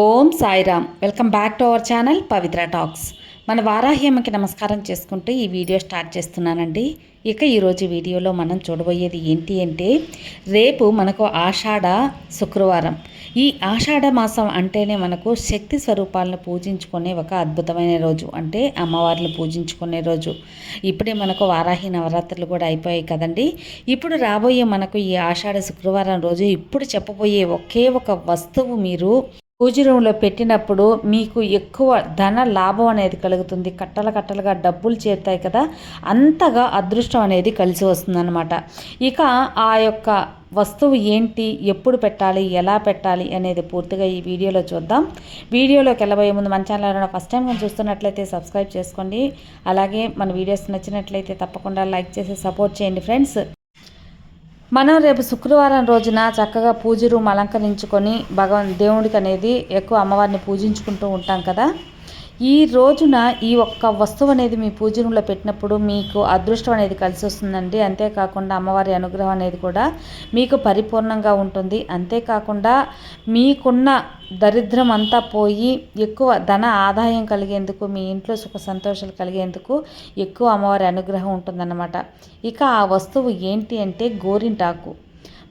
Om Sairam. Welcome back to our channel Pavitra Talks. మన వారాహ్యమ్మకి నమస్కారం చేసుకుంటూ ఈ వీడియో స్టార్ట్ చేస్తున్నానండి. ఇక ఈరోజు వీడియోలో మనం చూడబోయేది ఏంటి అంటే రేపు మనకు ఆషాఢ శుక్రవారం. ఈ ఆషాఢ మాసం అంటేనే మనకు శక్తి స్వరూపాలను పూజించుకునే ఒక అద్భుతమైన రోజు. అంటే అమ్మవారిని పూజించుకునే రోజు. ఇప్పుడే మనకు వారాహి నవరాత్రులు కూడా అయిపోయాయి కదండి. ఇప్పుడు రాబోయే మనకు ఈ ఆషాఢ శుక్రవారం రోజు ఇప్పుడు చెప్పబోయే ఒకే ఒక వస్తువు మీరు పూజ రూమ్లో పెట్టినప్పుడు మీకు ఎక్కువ ధన లాభం అనేది కలుగుతుంది. కట్టల కట్టలుగా డబ్బులు చేరుతాయి కదా అంతగా అదృష్టం అనేది కలిసి వస్తుందన్నమాట. ఇక ఆ యొక్క వస్తువు ఏంటి ఎప్పుడు పెట్టాలి ఎలా పెట్టాలి అనేది పూర్తిగా ఈ వీడియోలో చూద్దాం. వీడియోలోకి వెళ్ళబోయే ముందు మన ఛానల్ ఫస్ట్ టైం మనం చూస్తున్నట్లయితే సబ్స్క్రైబ్ చేసుకోండి. అలాగే మన వీడియోస్ నచ్చినట్లయితే తప్పకుండా లైక్ చేసి సపోర్ట్ చేయండి ఫ్రెండ్స్ మనం రేపు శుక్రవారం రోజున చక్కగా పూజ రూమ్ అలంకరించుకొని భగవన్ దేవుడికి అనేది ఎక్కువ అమ్మవారిని పూజించుకుంటూ ఉంటాం కదా? ఈ రోజున ఈ ఒక్క వస్తువు అనేది మీ పూజనంలో పెట్టినప్పుడు మీకు అదృష్టం అనేది కలిసి వస్తుందండి. అంతేకాకుండా అమ్మవారి అనుగ్రహం అనేది కూడా మీకు పరిపూర్ణంగా ఉంటుంది. అంతేకాకుండా మీకున్న దరిద్రం అంతా పోయి ఎక్కువ ధన ఆదాయం కలిగేందుకు మీ ఇంట్లో సుఖ సంతోషాలు కలిగేందుకు ఎక్కువ అమ్మవారి అనుగ్రహం ఉంటుందన్నమాట. ఇక ఆ వస్తువు ఏంటి అంటే గోరింటాకు.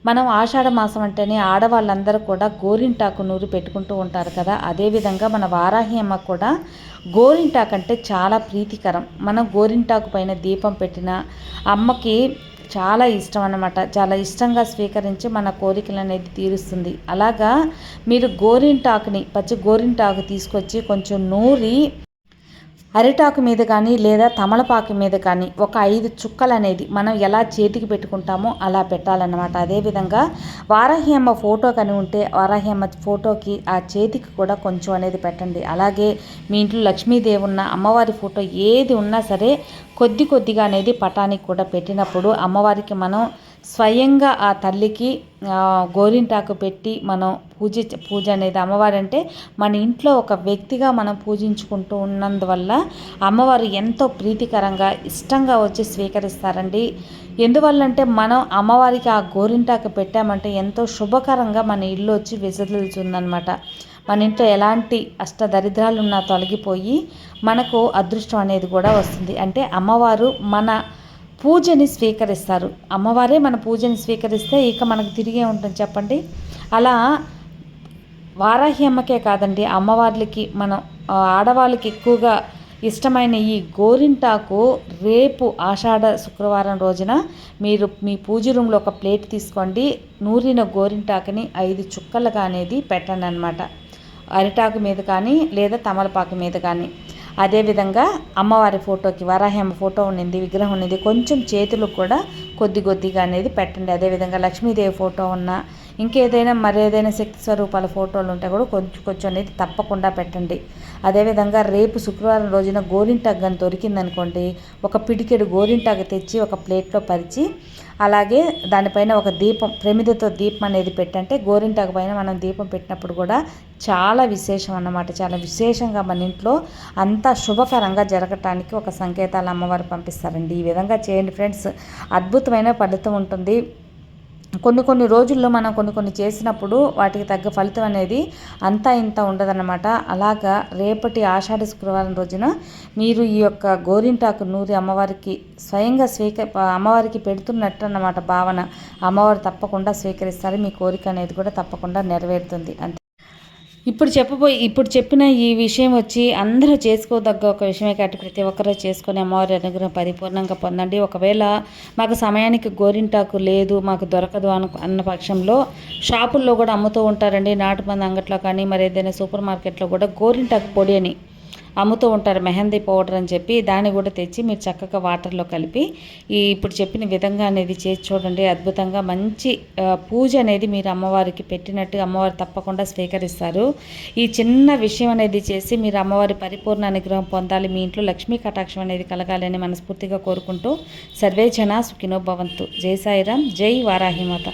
మనం ఆషాఢ మాసం అంటేనే ఆడవాళ్ళందరూ కూడా గోరింటాకు నూరు పెట్టుకుంటూ ఉంటారు కదా. అదేవిధంగా మన వారాహి అమ్మ కూడా గోరింటాకు అంటే చాలా ప్రీతికరం. మనం గోరింటాకు పైన దీపం పెట్టిన అమ్మకి చాలా ఇష్టం అన్నమాట. చాలా ఇష్టంగా స్వీకరించి మన కోరికలు అనేది తీరుస్తుంది. అలాగా మీరు గోరింటాకుని పచ్చి గోరింటాకు తీసుకొచ్చి కొంచెం నూరి అరిటాకు మీద కానీ లేదా తమలపాకు మీద కానీ ఒక ఐదు చుక్కలు అనేది మనం ఎలా చేతికి పెట్టుకుంటామో అలా పెట్టాలన్నమాట. అదేవిధంగా వారాహ్యమ్మ ఫోటో కానీ ఉంటే వారాహ్యమ్మ ఫోటోకి ఆ చేతికి కూడా కొంచెం అనేది పెట్టండి. అలాగే మీ ఇంట్లో లక్ష్మీదేవి ఉన్న అమ్మవారి ఫోటో ఏది ఉన్నా సరే కొద్ది కొద్దిగా అనేది పటానికి కూడా పెట్టినప్పుడు అమ్మవారికి మనం స్వయంగా ఆ తల్లికి గోరింటాకు పెట్టి మనం పూజ పూజ అనేది అమ్మవారు అంటే మన ఇంట్లో ఒక వ్యక్తిగా మనం పూజించుకుంటూ ఉన్నందువల్ల అమ్మవారు ఎంతో ప్రీతికరంగా ఇష్టంగా వచ్చి స్వీకరిస్తారండి. ఎందువల్లంటే మనం అమ్మవారికి ఆ గోరింటాకు పెట్టామంటే ఎంతో శుభకరంగా మన ఇల్లు వచ్చి విసలుతుందనమాట మన ఇంట్లో ఎలాంటి అష్టదరిద్రాలున్నా తొలగిపోయి మనకు అదృష్టం అనేది కూడా వస్తుంది. అంటే అమ్మవారు మన పూజని స్వీకరిస్తారు. అమ్మవారే మన పూజని స్వీకరిస్తే ఇక మనకు తిరిగే ఉంటుంది చెప్పండి. అలా వారాహి అమ్మకే కాదండి అమ్మవార్లకి మనం ఆడవాళ్ళకి ఎక్కువగా ఇష్టమైన ఈ గోరింటాకు రేపు ఆషాఢ శుక్రవారం రోజున మీరు మీ పూజ రూమ్లో ఒక ప్లేట్ తీసుకోండి. నూరిన గోరింటాకుని ఐదు చుక్కలుగా అనేది పెట్టండి అనమాట అరిటాకు మీద కానీ లేదా తమలపాకు మీద కానీ. అదేవిధంగా అమ్మవారి ఫోటోకి వరాహమ్మ ఫోటో ఉండింది విగ్రహం ఉండింది కొంచెం చేతులు కూడా కొద్ది కొద్దిగా అనేది పెట్టండి. అదేవిధంగా లక్ష్మీదేవి ఫోటో ఉన్న ఇంకేదైనా మరేదైనా శక్తి స్వరూపాల ఫోటోలు ఉంటే కూడా కొంచెం కొంచెం అనేది తప్పకుండా పెట్టండి. అదేవిధంగా రేపు శుక్రవారం రోజున గోరింటాకు కానీ దొరికిందనుకోండి ఒక పిడికెడు గోరింటాకు తెచ్చి ఒక ప్లేట్లో పరిచి అలాగే దానిపైన ఒక దీపం ప్రమిదతో దీపం అనేది పెట్టంటే గోరింటాకు పైన మనం దీపం పెట్టినప్పుడు కూడా చాలా విశేషం అన్నమాట. చాలా విశేషంగా మన ఇంట్లో అంతా శుభకరంగా జరగటానికి ఒక సంకేతాలు అమ్మవారు పంపిస్తారండి. ఈ విధంగా చేయండి ఫ్రెండ్స్. అద్భుతమైన ఫలితం ఉంటుంది. కొన్ని కొన్ని రోజుల్లో మనం కొన్ని కొన్ని చేసినప్పుడు వాటికి తగ్గ ఫలితం అనేది అంతా ఇంత ఉండదన్నమాట. అలాగా రేపటి ఆషాఢ శుక్రవారం రోజున మీరు ఈ యొక్క గోరింటాకు నూరి అమ్మవారికి స్వయంగా స్వీక అమ్మవారికి పెడుతున్నట్టు అన్నమాట భావన. అమ్మవారు తప్పకుండా స్వీకరిస్తారు. మీ కోరిక అనేది కూడా తప్పకుండా నెరవేరుతుంది. అంతే ఇప్పుడు చెప్పబోయి ఇప్పుడు చెప్పిన ఈ విషయం వచ్చి అందరూ చేసుకోదగ్గ ఒక విషయమే కాబట్టి ప్రతి ఒక్కరూ చేసుకొని అమ్మవారి అనుగ్రహం పరిపూర్ణంగా పొందండి. ఒకవేళ మాకు సమయానికి గోరింటాకు లేదు మాకు దొరకదు అను అన్న పక్షంలో షాపుల్లో కూడా అమ్ముతూ ఉంటారండి. నాటు మంది అంగట్లో కానీ మరి ఏదైనా సూపర్ మార్కెట్లో కూడా గోరింటాకు పొడి అని అమ్ముతూ ఉంటారు మెహందీ పౌడర్ అని చెప్పి దాన్ని కూడా తెచ్చి మీరు చక్కగా వాటర్లో కలిపి ఈ ఇప్పుడు చెప్పిన విధంగా అనేది చేసి చూడండి. అద్భుతంగా మంచి పూజ అనేది మీరు అమ్మవారికి పెట్టినట్టు అమ్మవారు తప్పకుండా స్వీకరిస్తారు. ఈ చిన్న విషయం అనేది చేసి మీరు అమ్మవారి పరిపూర్ణ అనుగ్రహం పొందాలి. మీ ఇంట్లో లక్ష్మీ కటాక్షం అనేది కలగాలని మనస్ఫూర్తిగా కోరుకుంటూ సర్వే జన సుఖినో భవంతు. జై సాయిరామ్ జై వారాహిమాత.